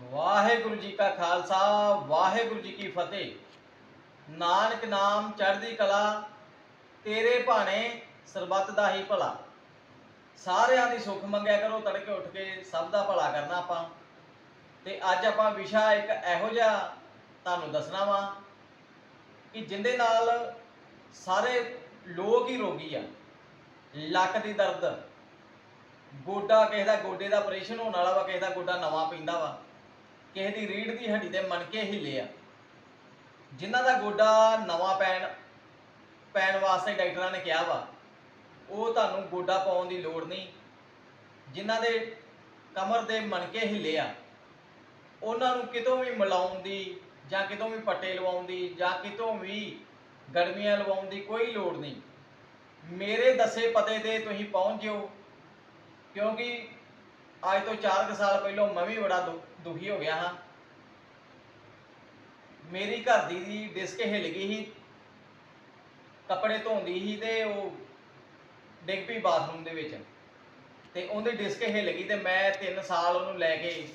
ਵਾਹਿਗੁਰੂ ਜੀ ਕਾ ਖਾਲਸਾ, ਵਾਹਿਗੁਰੂ ਜੀ ਕੀ ਫਤਿਹ। ਨਾਨਕ ਨਾਮ ਚੜ੍ਹਦੀ ਕਲਾ, ਤੇਰੇ ਭਾਣੇ ਸਰਬੱਤ ਦਾ ਹੀ ਭਲਾ। ਸਾਰਿਆਂ ਦੀ ਸੁੱਖ ਮੰਗਿਆ ਕਰੋ, ਤੜਕੇ ਉੱਠ ਕੇ ਸਭ ਦਾ ਭਲਾ ਕਰਨਾ ਆਪਾਂ। ਤੇ ਅੱਜ ਆਪਾਂ ਵਿਸ਼ਾ ਇੱਕ ਇਹੋ ਜਿਹਾ ਤੁਹਾਨੂੰ ਦੱਸਣਾ ਵਾ ਕਿ ਜਿੰਦੇ ਨਾਲ ਸਾਰੇ ਲੋਕ ਹੀ ਰੋਗੀ ਆ। ਲੱਕ ਦੀ ਦਰਦ। ਗੋਡਾ ਕਿਸੇ ਦਾ ਗੋਡੇ ਦਾ ਆਪਰੇਸ਼ਨ ਹੋਣ ਵਾਲਾ ਵਾ, ਕਿਸੇ ਦਾ ਗੋਡਾ ਨਵਾਂ ਪੈਂਦਾ ਵਾ। ਕਿਸੇ ਦੀ ਰੀੜ ਦੀ ਹੱਡੀ ਤੇ ਮਣਕੇ ਹਿੱਲੇ ਆ। ਜਿਨ੍ਹਾਂ ਦਾ ਗੋਡਾ ਨਵਾਂ ਪੈਣ ਪੈਣ ਵਾਸਤੇ ਡਾਕਟਰਾਂ ਨੇ ਕਿਹਾ ਵਾ, ਉਹ ਤੁਹਾਨੂੰ ਗੋਡਾ ਪਾਉਣ ਦੀ ਲੋੜ ਨਹੀਂ। ਜਿਨ੍ਹਾਂ ਦੇ ਕਮਰ ਦੇ ਮਣਕੇ ਹਿੱਲੇ ਆ, ਉਹਨਾਂ ਨੂੰ ਕਿਤੋਂ ਵੀ ਮਿਲਾਉਣ ਦੀ ਜਾਂ ਕਿਤੋਂ ਵੀ ਪੱਟੇ ਲਵਾਉਣ ਦੀ ਜਾਂ ਕਿਤੋਂ ਵੀ ਗਰਮੀਆਂ ਲਵਾਉਣ ਦੀ ਕੋਈ ਲੋੜ ਨਹੀਂ। ਮੇਰੇ ਦੱਸੇ ਪਤੇ ਤੇ ਤੁਸੀਂ ਪਹੁੰਚ ਜਿਓ, ਕਿਉਂਕਿ ਅੱਜ ਤੋਂ 4 ਸਾਲ ਪਹਿਲਾਂ ਮੈਂ ਵੀ ਬੜਾ ਦੁ- ਦੁਖੀ ਹੋ ਗਿਆ ਹਾਂ। ਮੇਰੀ ਘਰ ਦੀ ਦੀ ਡਿਸਕ ਹਿੱਲ ਗਈ ਸੀ। ਕੱਪੜੇ ਧੋਂਦੀ ਸੀ ਤੇ ਉਹ ਡਿੱਗ ਪਈ ਬਾਥਰੂਮ ਦੇ ਵਿੱਚ। ਤੇ ਉਹਦੀ ਡਿਸਕ ਹਿੱਲ ਗਈ ਤੇ ਮੈਂ 3 ਸਾਲ ਉਹਨੂੰ ਲੈ ਕੇ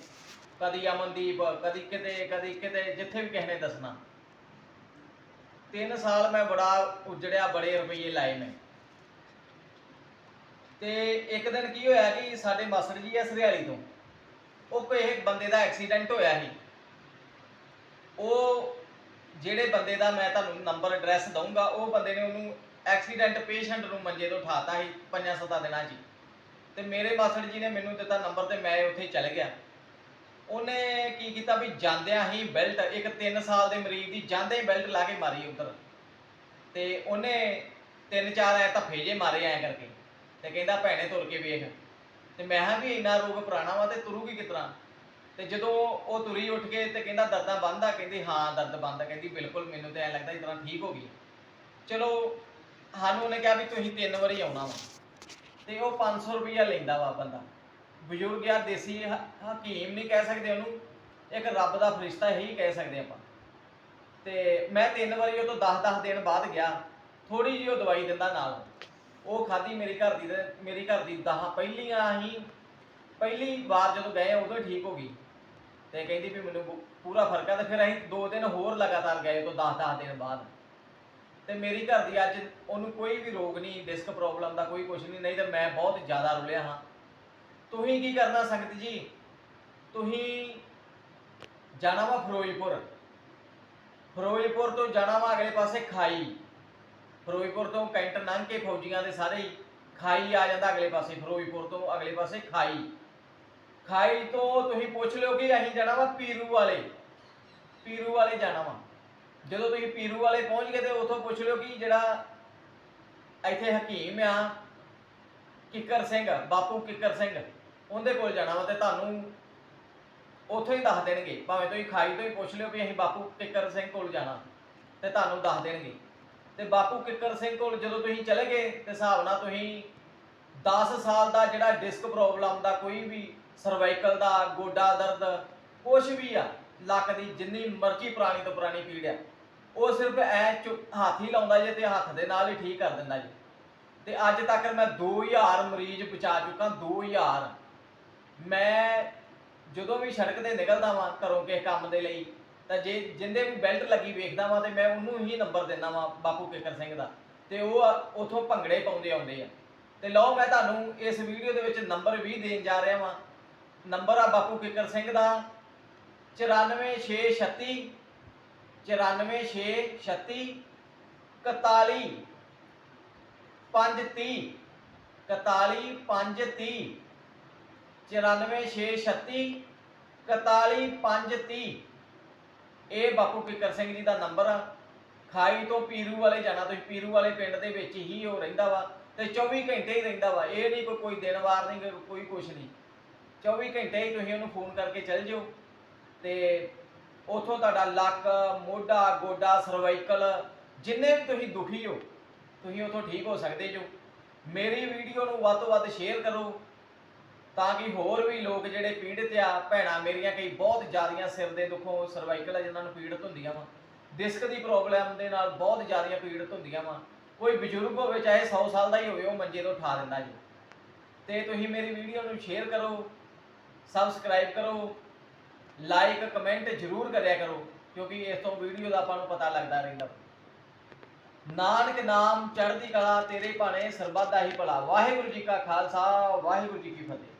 ਕਦੀ ਅਮਨਦੀਪ, ਕਦੀ ਕਿਤੇ ਕਦੀ ਕਿਤੇ, ਜਿੱਥੇ ਵੀ ਕਿਸੇ ਨੇ ਦੱਸਣਾ। 3 ਸਾਲ ਮੈਂ ਬੜਾ ਉਜੜਿਆ, ਬੜੇ ਰੁਪਏ ਲਾਏ ਮੈਂ। ਤੇ ਇੱਕ ਦਿਨ ਕੀ ਹੋਇਆ ਕਿ ਸਾਡੇ ਮਾਸਟਰ ਜੀ ਆ ਸਰਿਆਲੀ ਤੋਂ, ਉਹ ਕੋਈ ਬੰਦੇ ਦਾ ਐਕਸੀਡੈਂਟ ਹੋਇਆ ਸੀ। ਉਹ ਜਿਹੜੇ ਬੰਦੇ ਦਾ ਮੈਂ ਤੁਹਾਨੂੰ ਨੰਬਰ ਐਡਰੈਸ ਦਊਂਗਾ, ਉਹ ਬੰਦੇ ਨੇ ਉਹਨੂੰ ਐਕਸੀਡੈਂਟ ਪੇਸ਼ੈਂਟ ਨੂੰ ਮੰਜੇ ਤੋਂ ਉਠਾਤਾ ਸੀ ਪੰਜਾਂ ਸੱਤਾਂ ਦਿਨਾਂ 'ਚ ਹੀ। ਤੇ ਮੇਰੇ ਮਾਸੜ ਜੀ ਨੇ ਮੈਨੂੰ ਦਿੱਤਾ ਨੰਬਰ ਤੇ ਮੈਂ ਉੱਥੇ ਚਲ ਗਿਆ। ਉਹਨੇ ਕੀ ਕੀਤਾ ਵੀ ਜਾਂਦਿਆਂ ਹੀ ਬੈਲਟ, ਇੱਕ 3 ਸਾਲ ਦੇ ਮਰੀਜ਼ ਦੀ ਜਾਂਦੇ ਹੀ ਬੈਲਟ ਲਾ ਕੇ ਮਾਰੀ ਉੱਧਰ। ਤੇ ਉਹਨੇ ਤਿੰਨ ਚਾਰ ਐ ਧੱਫੇ ਜੇ ਮਾਰੇ ਐ ਕਰਕੇ। ਤੇ ਕਹਿੰਦਾ ਭੈਣੇ ਤੁਰ ਕੇ ਵੇਖ। ਤੇ ਮੈਂ ਹਾਂ ਵੀ ਇੰਨਾ ਰੋਗ ਪੁਰਾਣਾ ਵਾ ਤੇ ਤੁਰੂਗੀ ਕਿਤਨਾ ਤੇ ਜਦੋਂ ਉਹ ਤੁਰੀ ਉੱਠ ਕੇ ਤੇ ਕਹਿੰਦਾ ਦਰਦਾਂ ਬੰਦ ਆ, ਕਹਿੰਦੀ ਹਾਂ ਦਰਦ ਬੰਦ ਆ, ਕਹਿੰਦੀ ਬਿਲਕੁਲ ਮੈਨੂੰ ਤਾਂ ਐ ਲੱਗਦਾ ਇਸ ਤਰ੍ਹਾਂ ਠੀਕ ਹੋ ਗਈ। ਚਲੋ, ਸਾਨੂੰ ਉਹਨੇ ਕਿਹਾ ਵੀ ਤੁਸੀਂ ਤਿੰਨ ਵਾਰੀ ਆਉਣਾ ਵਾ। ਤੇ ਉਹ 500 ਰੁਪਈਆ ਲੈਂਦਾ ਵਾ ਬੰਦਾ। ਬਜ਼ੁਰਗ ਆ ਦੇਸੀ ਹਕੀਮ ਨਹੀਂ ਕਹਿ ਸਕਦੇ ਉਹਨੂੰ। ਇੱਕ ਰੱਬ ਦਾ ਫਰਿਸ਼ਤਾ ਹੀ ਕਹਿ ਸਕਦੇ ਆਪਾਂ। ਤੇ ਮੈਂ ਤਿੰਨ ਵਾਰੀ ਉਹ ਤੋਂ 10-10 ਦਿਨ ਬਾਅਦ ਗਿਆ। ਥੋੜੀ ਜਿਹੀ ਉਹ ਦਵਾਈ ਦਿੰਦਾ ਨਾਲ। ਉਹ ਖਾਧੀ ਮੇਰੀ ਘਰ ਦੀ ਤੇ ਮੇਰੀ ਘਰ ਦੀ 10 ਪਹਿਲੀਆਂ ਹੀ, ਪਹਿਲੀ ਵਾਰ ਜਦੋਂ ਗਏ ਉਦੋਂ ਹੀ ਠੀਕ ਹੋ ਗਈ। ਤੇ ਕਹਿੰਦੀ ਵੀ ਮੈਨੂੰ ਪੂ, ਪੂਰਾ ਫ਼ਰਕ ਆ ਤੇ ਫਿਰ ਅਸੀਂ ਦੋ ਦਿਨ ਹੋਰ ਲਗਾਤਾਰ ਗਏ ਉਹ ਤੋਂ 10-10 ਦਿਨ ਬਾਅਦ। ਤੇ ਮੇਰੀ ਘਰ ਦੀ ਅੱਜ ਉਹਨੂੰ ਕੋਈ ਵੀ ਰੋਗ ਨਹੀਂ ਡਿਸਕ ਪ੍ਰੋਬਲਮ ਦਾ ਕੋਈ ਕੁਝ ਨਹੀਂ ਨਹੀਂ ਤਾਂ ਮੈਂ ਬਹੁਤ ਜ਼ਿਆਦਾ ਰੁਲਿਆ ਹਾਂ। ਤੁਸੀਂ ਕੀ ਕਰਨਾ ਸੰਗਤ ਜੀ? ਤੁਸੀਂ ਜਾਣਾ ਵਾ ਫਿਰੋਜ਼ਪੁਰ। ਫਿਰੋਜ਼ਪੁਰ ਤੋਂ ਜਾਣਾ ਵਾ ਅਗਲੇ ਪਾਸੇ ਖਾਈ। ਫਿਰੋਜ਼ਪੁਰ ਤੋਂ ਕੈਂਟ ਲੰਘ ਕੇ ਫੌਜੀਆਂ ਦੇ ਸਾਰੇ ਹੀ ਖਾਈ ਆ ਜਾਂਦਾ ਅਗਲੇ ਪਾਸੇ, ਫਿਰੋਜ਼ਪੁਰ ਤੋਂ ਅਗਲੇ ਪਾਸੇ ਖਾਈ। ਖਾਈ ਤੋਂ ਤੁਸੀਂ ਪੁੱਛ ਲਿਓ ਕਿ ਅਸੀਂ ਜਾਣਾ ਵਾ ਪੀਰੂ ਵਾਲੇ। ਪੀਰੂ ਵਾਲੇ ਜਾਣਾ ਵਾ। ਜਦੋਂ ਤੁਸੀਂ ਪੀਰੂ ਵਾਲੇ ਪਹੁੰਚ ਗਏ ਤੇ ਉੱਥੋਂ ਪੁੱਛ ਲਿਓ ਕਿ ਜਿਹੜਾ ਇੱਥੇ ਹਕੀਮ ਆ, ਕਿੱਕਰ ਸਿੰਘ, ਬਾਪੂ ਕਿੱਕਰ ਸਿੰਘ, ਉਹਦੇ ਕੋਲ ਜਾਣਾ ਵਾ ਤੇ ਤੁਹਾਨੂੰ ਉੱਥੋਂ ਹੀ ਦੱਸ ਦੇਣਗੇ। ਭਾਵੇਂ ਤੁਸੀਂ ਖਾਈ ਤੋਂ ਹੀ ਪੁੱਛ ਲਿਓ ਵੀ ਅਸੀਂ ਬਾਪੂ ਕਿੱਕਰ ਸਿੰਘ ਕੋਲ ਜਾਣਾ ਤੇ ਤੁਹਾਨੂੰ ਦੱਸ ਦੇਣਗੇ। ਤੇ ਬਾਪੂ ਕਿੱਕਰ ਸਿੰਘ ਕੋਲ ਜਦੋਂ ਤੁਸੀਂ ਚਲੇ ਗਏ, ਤੇ ਹਿਸਾਬ ਨਾਲ ਤੁਸੀਂ 10 ਸਾਲ ਦਾ ਜਿਹੜਾ ਡਿਸਕ ਪ੍ਰੋਬਲਮ ਦਾ ਕੋਈ ਵੀ ਸਰਵਾਈਕਲ ਦਾ, ਗੋਡਾ ਦਰਦ ਕੁਝ ਵੀ ਆ, ਲੱਕ ਦੀ ਜਿੰਨੀ ਮਰਜ਼ੀ ਪੁਰਾਣੀ ਤੋਂ ਪੁਰਾਣੀ ਪੀੜ ਆ, ਉਹ ਸਿਰਫ ਐ ਹੱਥ ਹੀ ਲਾਉਂਦਾ ਜੇ ਤੇ ਹੱਥ ਦੇ ਨਾਲ ਹੀ ਠੀਕ ਕਰ ਦਿੰਦਾ ਜੀ। ਤੇ ਅੱਜ ਤੱਕ ਮੈਂ 2000 ਮਰੀਜ਼ ਬਚਾ ਚੁੱਕਾ 2000 ਮੈਂ ਜਦੋਂ ਵੀ ਸੜਕ ਤੇ ਨਿਕਲਦਾ ਵਾਂ, ਘਰੋਂ ਕਿਸੇ ਕੰਮ ਦੇ ਲਈ ਤਾਂ ਜੇ ਜਿੰਦੇ ਵੀ ਬੈਲਟ ਲੱਗੀ ਵੇਖਦਾ ਵਾਂ ਤੇ ਮੈਂ ਉਹਨੂੰ ਹੀ ਨੰਬਰ ਦਿੰਦਾ ਵਾਂ ਬਾਪੂ ਕਿਕਰ ਸਿੰਘ ਦਾ। ਤੇ ਉਹ ਉਥੋਂ ਭੰਗੜੇ ਪਾਉਂਦੇ ਆਉਂਦੇ ਆ। ਤੇ ਲਓ ਮੈਂ ਤੁਹਾਨੂੰ ਇਸ ਵੀਡੀਓ ਦੇ ਵਿੱਚ ਨੰਬਰ ਵੀ ਦੇਣ ਜਾ ਰਿਹਾ ਵਾਂ। ਨੰਬਰ ਆ ਬਾਪੂ ਕਿਕਰ ਸਿੰਘ ਦਾ। 94636 94636 41 530 41 530 94636 41 530 ਇਹ ਬਾਪੂ ਕਿਕਰ ਸਿੰਘ ਜੀ ਦਾ ਨੰਬਰ ਆ। ਖਾਈ ਤੋਂ ਪੀਰੂ ਵਾਲੇ ਜਾਣਾ, ਤੁਸੀਂ ਪੀਰੂ ਵਾਲੇ ਪਿੰਡ ਦੇ ਵਿੱਚ ਹੀ ਉਹ ਰਹਿੰਦਾ ਵਾ ਤੇ 24 ਘੰਟੇ ਹੀ ਰਹਿੰਦਾ ਵਾ। ਇਹ ਨਹੀਂ ਕੋਈ ਕੋਈ ਦਿਨ ਵਾਰ ਨਹੀਂ, ਕੋਈ- ਕੁਛ ਨਹੀਂ। 24 ਘੰਟੇ ਹੀ ਤੁਸੀਂ ਉਹਨੂੰ ਫੋਨ ਕਰਕੇ ਚੱਲ ਜਿਓ। ਤੇ ਉਥੋਂ ਤੁਹਾਡਾ ਲੱਕ, ਮੋਢਾ, ਗੋਡਾ, ਸਰਵਾਈਕਲ, ਜਿੰਨੇ ਵੀ ਤੁਸੀਂ ਦੁਖੀ ਹੋ, ਤੁਸੀਂ ਉਥੋਂ ਠੀਕ ਹੋ ਸਕਦੇ ਜੋ। ਮੇਰੀ ਵੀਡੀਓ ਨੂੰ ਵੱਧ ਤੋਂ ਵੱਧ ਸ਼ੇਅਰ ਕਰੋ। ਤਾਂ ਕਿ ਹੋਰ ਵੀ ਲੋਕ ਜਿਹੜੇ ਪੀੜਤ ਆ, ਭੈਣਾਂ ਮੇਰੀਆਂ ਕਈ ਬਹੁਤ ਜ਼ਿਆਦੀਆਂ ਸਿਰ ਦੇ ਦੁੱਖੋਂ ਸਰਵਾਈਕਲ ਆ, ਜਿਨ੍ਹਾਂ ਨੂੰ ਪੀੜਤ ਹੁੰਦੀਆਂ ਵਾ। ਡਿਸਕ ਦੀ ਪ੍ਰੋਬਲਮ ਦੇ ਨਾਲ ਬਹੁਤ ਜ਼ਿਆਦੀਆਂ ਪੀੜਤ ਹੁੰਦੀਆਂ ਵਾ। ਕੋਈ ਬਜ਼ੁਰਗ ਹੋਵੇ, ਚਾਹੇ 100 ਸਾਲ ਦਾ ਹੀ ਹੋਵੇ, ਉਹ ਮੰਜੇ ਤੋਂ ਉਠਾ ਦਿੰਦਾ ਜੀ। ਤੇ ਤੁਸੀਂ ਮੇਰੀ ਵੀਡੀਓ ਨੂੰ ਸ਼ੇਅਰ ਕਰੋ ਸਬਸਕ੍ਰਾਈਬ ਕਰੋ ਲਾਈਕ ਕਮੈਂਟ ਜ਼ਰੂਰ ਕਰਿਆ ਕਰੋ, ਕਿਉਂਕਿ ਇਸ ਤੋਂ ਵੀਡੀਓ ਦਾ ਆਪਾਂ ਨੂੰ ਪਤਾ ਲੱਗਦਾ ਰਹਿੰਦਾ। ਨਾਨਕ ਨਾਮ ਚੜ੍ਹਦੀ ਕਲਾ ਤੇਰੇ ਭਾਣੇ ਸਰਬੱਤ ਦਾ ਹੀ ਭਲਾ। ਵਾਹਿਗੁਰੂ ਜੀ ਕਾ ਖਾਲਸਾ, ਵਾਹਿਗੁਰੂ ਜੀ ਕੀ ਫਤਿਹ।